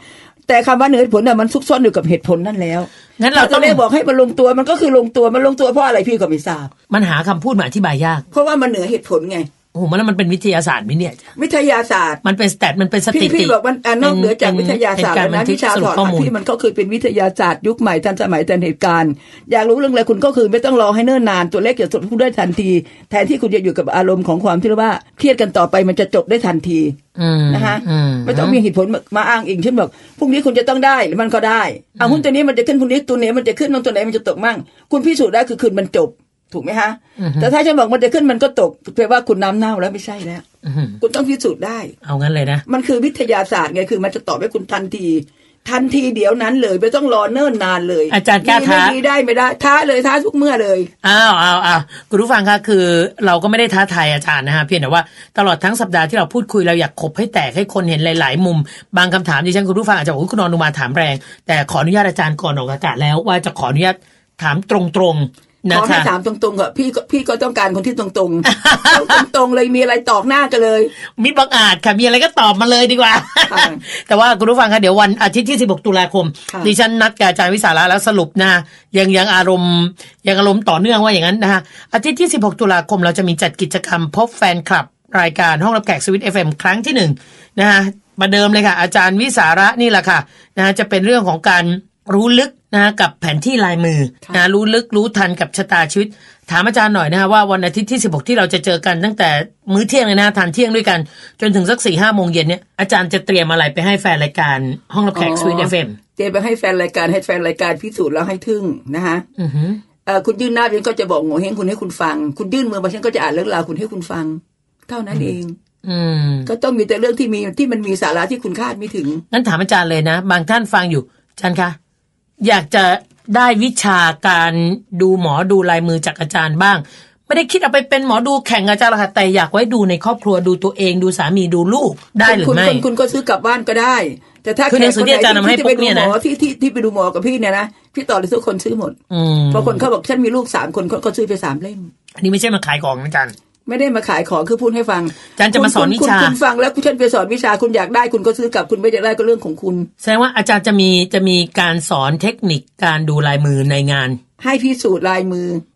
แต่คำว่าเหนือเหตุผลเนี่ยมันซุกซ่อนอยู่กับเหตุผลนั่นแล้วงั้นเราเราต้ต้อองงบอกให้มันลงตัวมันก็คือลงตัวมันลงตัวเพราะอะไรพี่ก็ไม่ทราบ มันหาคำพูดมาอธิบายยาก เพราะว่ามันเหนือเหตุผลไง โอ้โหมันแล้วมันเป็นวิทยาศาสตร์ไหมเนี่ย วิทยาศาสตร์ มันเป็นสแตทมันเป็นสพี่ถิติพี่บอกมันอะนอกเหนือจากวิทยาศาสตร์เป็แล้วนนะกรบัวิชาสถรุปอดข้อรหัมูสลพี่มันก็คือเป็นวิทยาศาสตร์ยุคใหม่ทันสมัยทันเหตุการณ์ อยากรู้เรื่องอะไรคุณก็คือไม่ต้องรอให้เนิ่นนานตัวเลขจะจบพูดได้ทันที แทนที่คุณจะอยู่กับอารมณ์ของความที่ว่าเครียดกันต่อไปมันจะจบได้ทันทีอืมนะคะอืมไม่ต้องมีเหตุผลมาอ้างอิงเช่นบอกพรุ่งนี้คุณจะต้องได้หรือมันก็ได้เอาหุ้นตัวนี้มันจะขึ้นพรุ่งนี้ตัวนี้มันจะขึ้นตัวไหนมันจะตกมั่งคุณพิสูจน์ได้คือคืนมันจบ ถูกไหมฮะ แต่ถ้าฉันบอกมันจะขึ้นมันก็ตกแปลว่าคุณน้ำเน่าแล้วไม่ใช่แล้วอื้อหือคุณต้องพิสูจน์ได้ เอางั้นเลยนะ มันคือวิทยาศาสตร์ไงคือมันจะตอบให้คุณทันที ทันทีเดี๋ยวนั้นเลยไม่ต้องรอเนิ่นนานเลย อาจารย์กล้าดีท้าไม่ดีได้ไม่ได้ ท้าเลยท้าทุกเมื่อเลย อ้าวอ้าวอ้าวคุณผู้ฟังคะคือ เราก็ไม่ได้ท้าทายอาจารย์นะฮะเพียงแต่ว่าตลอดทั้งสัปดาห์ที่เราพูดคุยเราอยากขบให้แตกให้คนเห็นหลาย ๆ มุม บางคำถามดิฉันคุณผู้ฟังอาจจะบอกว่าคุณนอนนุมาถามแรง แต่ขออนุญาตอาจารย์ก่อนออกอากาศแล้วว่าจะขออนุญาตถามตรงๆ นะขอให้คะถามตรงๆก็พี่ก็พี่ก็ต้องการคนที่ตรงๆต้องตรงๆเลยมีอะไรตอกหน้ากันเลย มิตรบังอาจค่ะ มีอะไรก็ตอบมาเลยดีกว่า ค่ะแต่ว่าคุณผู้ฟังคะเดี๋ยววันอาทิตย์ที่ 16 ตุลาคม ค่ะ ดิฉันนัดกับอาจารย์วิสาระแล้วสรุปนะยังยังอารมณ์ยังอารมณ์ต่อเนื่องว่าอย่างนั้นนะฮะอาทิตย์ที่ 16 ตุลาคมเราจะมีจัดกิจกรรมพบแฟนคลับ รายการห้องรับแขกสวิตเอฟเอ็มครั้งที่หนึ่งนะฮะมาเดิมเลยค่ะ อาจารย์วิสาระนี่แหละค่ะนะฮะจะเป็นเรื่องของการ รู้ลึกนะฮะกับแผนที่ลายมือนะรู้ลึกรู้ทันกับชะตาชีวิต ถามอาจารย์หน่อยนะฮะว่าวันอาทิตย์ที่ 16 ที่เราจะเจอกันตั้งแต่มื้อเที่ยงเลยนะทานเที่ยงด้วยกัน จนถึงสักสี่ห้าโมงเย็นเนี่ยอาจารย์จะเตรียมอะไรไปให้แฟนรายการห้องรับแขกสวิตเอฟเอ็มเจไปให้แฟนรายการให้แฟนรายการพิสูจน์แล้วให้ทึ่งนะคะอือหือเอ่อคุณยื่นหน้าฉันก็จะบอกโง่เฮงคุณให้คุณฟัง คุณยื่นมือมาฉันก็จะอ่านเรื่องราวคุณให้คุณฟัง เท่านั้นเองอืมก็ต้องมีแต่เรื่องที่มีที่มันมีสาระที่คุณคาดไม่ถึงงั้นถามอาจารย์เลยนะ บางท่านฟังอยู่อาจารย์คะ อยากจะได้วิชาการดูหมอดูลายมือจากอาจารย์บ้าง ไม่ได้คิดเอาไปเป็นหมอดูแข่งกับอาจารย์หรอกค่ะแต่อยากไว้ดูในครอบครัวดูตัวเองดูสามีดูลูกได้หรือคุณไม่คุณคุณก็ซื้อกลับบ้านก็ได้ แต่ถ้าคือหนังสือที่อาจารย์นำให้ที่ไปพวกเนี่ดูยหนะมอที่ที่ที่ไปดูหมอกับพี่เนี่ยนะพี่ต่อเลยทุกคนซื้อหมดอืมบางคนเขาบอกฉันมีลูกสามคนเขาก็ซื้อไปสามเล่มอันนี้ไม่ใช่มาขายของนะอาจารย์ ไม่ได้มาขายของคือพูดให้ฟังอาจารย์จะมาสอนคุณวิชาคุณคุณฟังแล้วคุณฉันไปสอนวิชาคุณอยากได้คุณก็ซื้อกลับคุณไม่อยากได้ก็เรื่องของคุณ แสดงว่าอาจารย์จะมีจะมีการสอนเทคนิคการดูลายมือในงาน ให้พิสูจน์ลายมืออ๋อ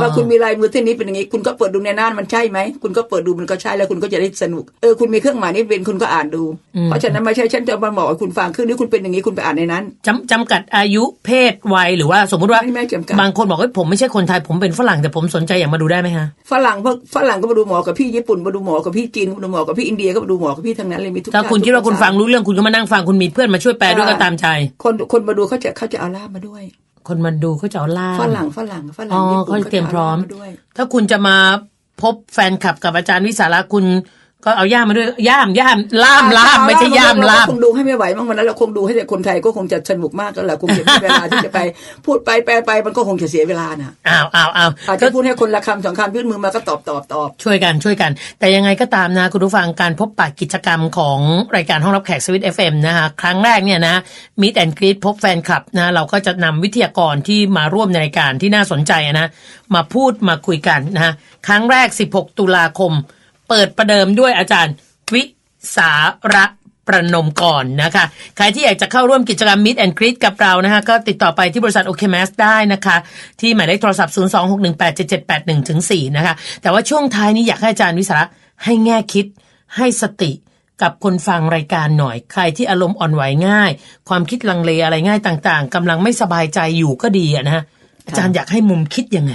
ว่าคุณมีลายมือเส้นนี้เป็นอย่างนี้ คุณก็เปิดดูในหน้ามันใช่ไหม คุณก็เปิดดูมันก็ใช่แล้วคุณก็จะได้สนุก เออคุณมีเครื่องหมายนี้เป็นคุณก็อ่านดู เพราะฉะนั้นไม่ใช่ฉันจะมาบอกให้คุณฟังคือนี่คุณเป็นอย่างนี้คุณไปอ่านในนั้นจำจำกัดอายุเพศวัยหรือว่าสมมุติว่าไม่ไม่จำกัดบางคนบอกว่าผมไม่ใช่คนไทยผมเป็นฝรั่งแต่ผมสนใจอยากมาดูได้ไหมฮะฝรั่งพวกฝรั่งก็มาดูหมอกับพี่ญี่ปุ่นมาดูหมอกับพี่จีนมาดูหมอกับพี่อินเดียก็มาดูหมอกับพี่ทั้งนั้นเลยมีทุกถ้าชติคุณคิดว่าทุกคุณภษฟังรู้เรื่องคุณก็มานั่งฟังคุณมีเพื่อนมาช่วยแปลด้วยก็ตามใจ คนคนมาดูเขาจะเขาจะเอาล่ามมาด้วย คนมาดูเขาจะเอาล่ามฝรั่งฝรั่งฝรั่อ๋งอญี่ปุ่นเขาจะเตรียมพร้อมขาจะเาล่าาด้วยถ้าคุณจะมาพบแฟนคลับกับอาจารย์วิสาระคุณ ก็เอาย่ามมาด้วยย่ามย่ามล่ามล่ามไม่ใช่ย่ามล่ามเรคงดูให้ไม่ไหวบ้างวันนั้นเราคงดูให้แต่คนไทยก็คงจะสนุกมากก็แหละคงจะมีเวลาที่จะไปพูดไปแปลไปมันก็คงจะเสียเวลาน่ะอ้าวอ้าวอ้าวอาจก็จะพูดให้คนละคำสองคำยื่นมือมาก็ตอบตอบตอบช่วยกันช่วยกัน แต่ยังไงก็ตามนะคุณผู้ฟังการพบปะกิจกรรมของรายการห้องรับแขกสวิตเอฟเอ็มนะฮะครั้งแรกเนี่ยนะมิดแอนกรีดพบแฟนคลับนะเราก็จะนำวิทยากรที่มาร่วมในรายการที่น่าสนใจนะมาพูดมาคุยกันนะฮะครั้งแรก 16 ตุลาคม เปิดประเดิมด้วยอาจารย์ วิสาระประนมก่อนนะคะ ใครที่อยากจะเข้าร่วมกิจกรรม Meet and Greet กับเรานะคะก็ติดต่อไปที่บริษัท o k m a s ได้นะคะ ที่หมายเลขโทรศัพท์ 026187781ถึง4นะคะ แต่ว่าช่วงท้ายนี้อยากให้อาจารย์วิสาระให้แง่คิดให้สติกับคนฟังรายการหน่อย ใครที่อารมณ์อ่อนไหวง่าย ความคิดลังเลอะไรง่ายต่างๆกำลังไม่สบายใจอยู่ก็ดีนะฮะอาจารย์อยากให้มุมคิดยังไง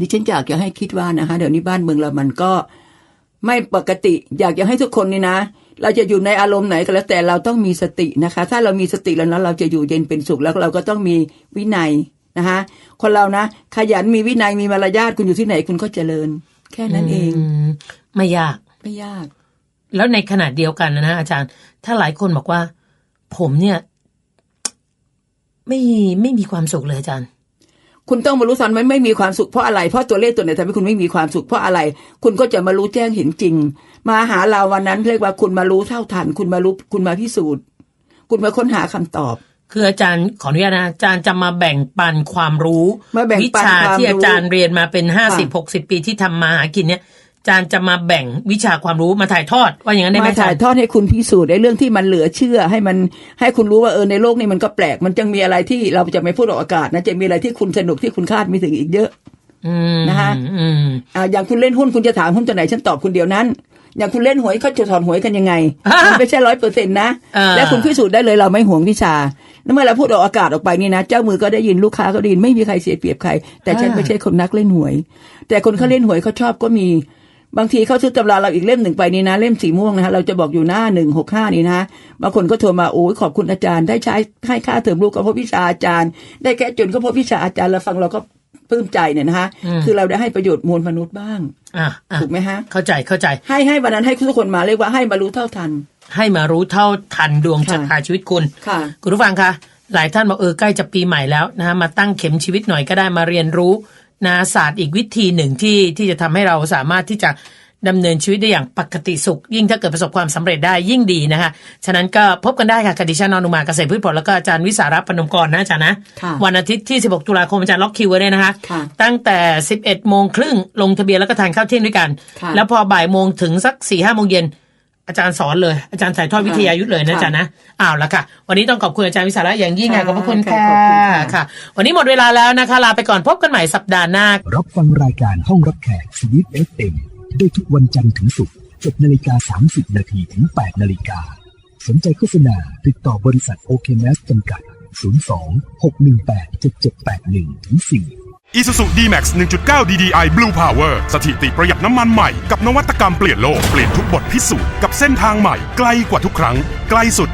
ดิฉันอยากจะให้คิดว่านะคะเดี๋ยวนี้บ้านเมืองเรามันก็ ไม่ปกติ อยากจะให้ทุกคนนี่นะ เราจะอยู่ในอารมณ์ไหนก็แล้วแต่เราต้องมีสตินะคะ ถ้าเรามีสติแล้วนะเราจะอยู่เย็นเป็นสุขแล้วเราก็ต้องมีวินัยนะคะคนเรานะ ขยันมีวินัยมีมารยาทคุณอยู่ที่ไหนคุณก็เจริญ แค่นั้นเองอืมไม่ยากไม่ยาก แล้วในขณะเดียวกันนะนะอาจารย์ ถ้าหลายคนบอกว่า ผมเนี่ย ไม่ไม่มีความสุขเลยอาจารย์ คุณต้องมารู้ทันไม่ไม่มีความสุขเพราะอะไร เพราะตัวเลขตัวไหนทำให้คุณไม่มีความสุขเพราะอะไร คุณก็จะมารู้แจ้งเห็นจริง มาหาเราวันนั้นเรียกว่าคุณมารู้เท่าทัน คุณมารู้คุณมาพิสูจน์ คุณมาค้นหาคำตอบ คืออาจารย์ขออนุญาตนะอาจารย์จะมาแบ่งปันความรู้มาแบ่งวิปันชาความที่อารู้จารย์เรียนมาเป็นห้าสิบค่ะหกสิบปีที่ทำมาหากินเนี่ยอา จารย์จะมาแบ่งวิชาความรู้มาถ่ายทอด ว่าอย่างนั้นได้ไหมมาอาจาถ่ารยย์ทอดให้คุณพิสูจน์ในเรื่องที่มันเหลือเชื่อ ให้มันให้คุณรู้ว่าเออในโลกนี้มันก็แปลก มันจึงมีอะไรที่เราจะไม่พูดออกอากาศนะจะมีอะไรที่คุณสนุกที่คุณคาดไม่ถึงอีกเยอะอืมนะคะอืมอ่าอย่างคุณเล่นหุ้นคุณจะถามหุ้นตัวไหนฉันตอบคุณเดียวนั้น อย่างคุณเล่นหวยเขาจะถอนหวยกันยังไงอ่ามัมันไม่ใช่ร้อยเปอร์เซ็นต์นะอ่าและคุณพิสูจน์ได้เลยเราไม่ห่วงวิชาแล้วเมื่อเราพูดออกอากาศออกไปนี่นะเจ้ามือก็ได้ยินลูกค้าก็ได้ยินไม่มีใครเสียเปรียบใคร แต่ฉันไม่ใช่คนนักเล่นหวย แต่คนเขาเล่นหวยเขาชอบก็มี บางทีเขาซื้อตำราเราอีกเล่มหนึ่งไปนี่นะ เล่มสีม่วงนะฮะเราจะบอกอยู่หน้าหนึ่งหกห้านี่นะบางคนก็โทรมาโอ้ยขอบคุณอาจารย์ได้ใช้ให้ค่าเทอมลูกก็เพราะวิชาอาจารย์ ได้แก้จนก็เพราะวิชาอาจารย์เราฟังเราก็ปลื้มใจเนี่ยนะฮะคือเราได้ให้ประโยชน์มวลมนุษย์บ้างอะอะถูกไหมฮะ เข้าใจเข้าใจ ให้ให้วันนั้นให้ทุกคนมาเรียกว่าให้มารู้เท่าทัน ให้มารู้เท่าทันดวงค่ะชะตาชีวิตคุณค่ะคุณผู้ฟังคะหลายท่านบอกเออใกล้จะปีใหม่แล้วนะฮะมาตั้งเข็มชีวิตหน่อยก็ได้มาเรียนรู้ นาศาสตร์อีกวิธีหนึ่งที่ที่จะทำให้เราสามารถที่จะดำเนินชีวิตได้อย่างปกติสุข ยิ่งถ้าเกิดประสบความสำเร็จได้ยิ่งดีนะคะ ฉะนั้นก็พบกันได้ค่ะกับดิฉันนอนุมาเกษตรพืชผลแล้วก็อาจารย์วิสาระปนมกรนะอาจารย์นะค่ะวันอาทิตย์ที่ 16 ตุลาคมอาจารย์ล็อกคิวไว้เลยนะคะค่ะตั้งแต่ 11 โมงครึ่งลงทะเบียนแล้วก็ทานข้าวเที่ยงด้วยกันค่ะแล้วพอบ่ายโมงถึงสัก4ี่ห้าโมงเย็น อาจารย์สอนเลยอาจารย์ถ่ายทอดวิทยายุทธเลยนะค่ะอาจารย์นะอ้าวแล้วค่ะ วันนี้ต้องขอบคุณอาจารย์วิสาระอย่างยิ่งค่ะค่ะขอบพระคุณค่ะค่ะขอบคุณค่ะค่ะ วันนี้หมดเวลาแล้วนะคะลาไปก่อนพบกันใหม่สัปดาห์หน้า รับฟังรายการห้องรับแขกสวิตเอฟเอ็มได้ทุกวันจันทร์ถึงศุกร์7นาฬิกา30นาทีถึง8นาฬิกาสนใจโฆษณาติดต่อบริษัทโอเคแมสจำกัด 02 618 7781ถึง4 Isuzu D-Max 1.9 DDI Blue Power สถิติประหยัดน้ำมันใหม่กับนวัตกรรมเปลี่ยนโลก เปลี่ยนทุกบทพิสูจน์กับเส้นทางใหม่ไกลกว่าทุกครั้ง ไกลสุด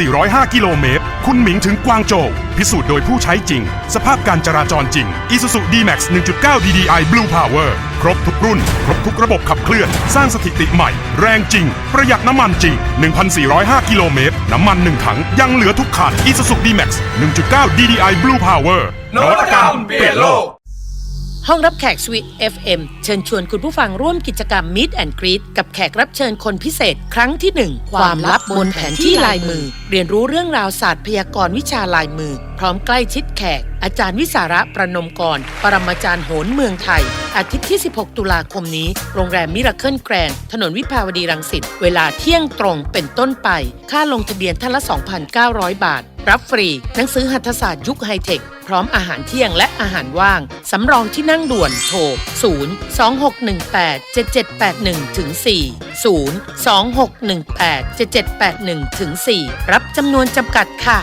1,405 กิโลเมตร คุณหมิงถึงกวางโจวพิสูจน์โดยผู้ใช้จริง สภาพการจราจรจริง Isuzu D-Max 1.9 DDI Blue Power ครบทุกรุ่น ครบทุกระบบขับเคลื่อน สร้างสถิติใหม่ แรงจริง ประหยัดน้ำมันจริง 1,405 กิโลเมตร น้ำมันหนึ่งถัง ยังเหลือทุกคัน Isuzu D-Max 1.9 DDI Blue Power นวัตกรรมเปลี่ยนโลก ห้องรับแขกสวีท FM เชิญชวนคุณผู้ฟังร่วมกิจกรรม Meet and Greet กับแขกรับเชิญคนพิเศษ ครั้งที่ 1 ความลับบนแผนที่ลายมือ เรียนรู้เรื่องราวศาสตร์พยากรณ์วิชาลายมือ พร้อมใกล้ชิดแขก อาจารย์วิสาระประนมกร ปรมาจารย์โหนเมืองไทย อาทิตย์ที่ 16 ตุลาคมนี้ โรงแรมมิราเคิลแกรนถนนวิภาวดีรังสิตเวลาเที่ยงตรงเป็นต้นไป ค่าลงทะเบียนท่านละ 2,900 บาท รับฟรีหนังสือหัตถศาสตร์ยุคไฮเทค พร้อมอาหารเที่ยงและอาหารว่าง สำรองที่นั่งด่วนโทร 0 2 6 1 8 7 7 8 1ถึง4 0 2 6 1 8 7 7 8 1ถึง4รับจำนวนจำกัดค่ะ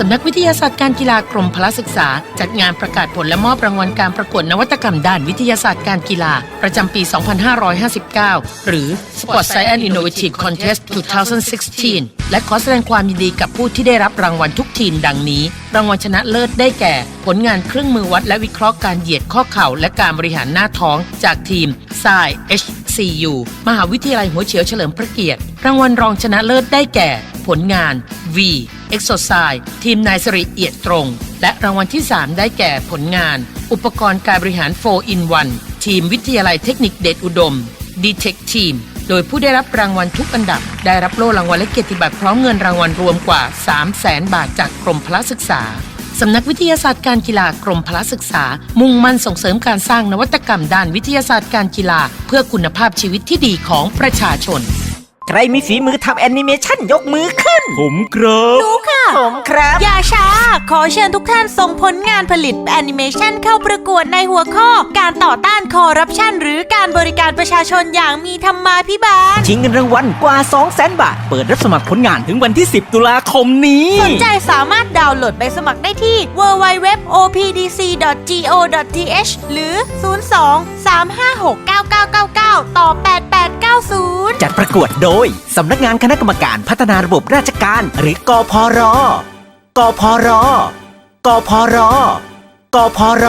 สำนักวิทยาศาสตร์การกีฬากรมพละศึกษา จัดงานประกาศผลและมอบรางวัลการประกวดนวัตกรรมด้านวิทยาศาสตร์การกีฬา ประจำปี 2559 หรือ Sport Science Innovative Contest 2016 และขอแสดงความยินดีกับผู้ที่ได้รับรางวัลทุกทีมดังนี้ รางวัลชนะเลิศได้แก่ ผลงานเครื่องมือวัดและวิเคราะห์การเหยียดข้อเข่าและการบริหารหน้าท้องจากทีม s i HCU มหาวิทยาลัยหัวเฉียวเฉลิมพระเกียรติ รางวัลรองชนะเลิศได้แก่ ผลงาน V e x o c i s e ทีมนายสริเอียดตรง และรางวัลที่ 3 ได้แก่ผลงาน อุปกรณ์การบริหาร 4 in 1 ทีมวิทยาลัยเทคนิคเดชอุดม d t e c h Team โดยผู้ได้รับรางวัลทุกอันดับ ได้รับโล่รางวัลและเกียรติบัตรพร้อมเงินรางวัลรวมกว่า 3 0 0แสนบาทจากกรมพละศึกษาสำนักวิทยาศาสตร์การกีฬากรมพละศึกษา มุ่งมั่นส่งเสริมการสร้างนวัตกรรมด้านวิทยาศาสตร์การกีฬา เพื่อคุณภาพชีวิตที่ดีของประชาชน ใครมีฝีมือทำแอนิเมชันยกมือขึ้น ผมครับ หนูค่ะ ผมครับ อย่าช้า ขอเชิญทุกท่านส่งผลงานผลิตแอนิเมชันเข้าประกวดในหัวข้อ การต่อต้านคอร์รัปชันหรือการบริการประชาชนอย่างมีธรรมาภิบาลชิงเงินรางวัลกว่า 2 0 0แสนบาท เปิดรับสมัครผลงานถึงวันที่ 10 ตุลาคมนี้ สนใจสามารถดาวน์โหลดใบสมัครได้ที่ www.opdc.go.th หรือ 02-356-9999 ต่อ 8890 จัดประกวดโดย สำนักงานคณะกรรมการพัฒนาระบบราชการ หรือกพรกพรกพรกพร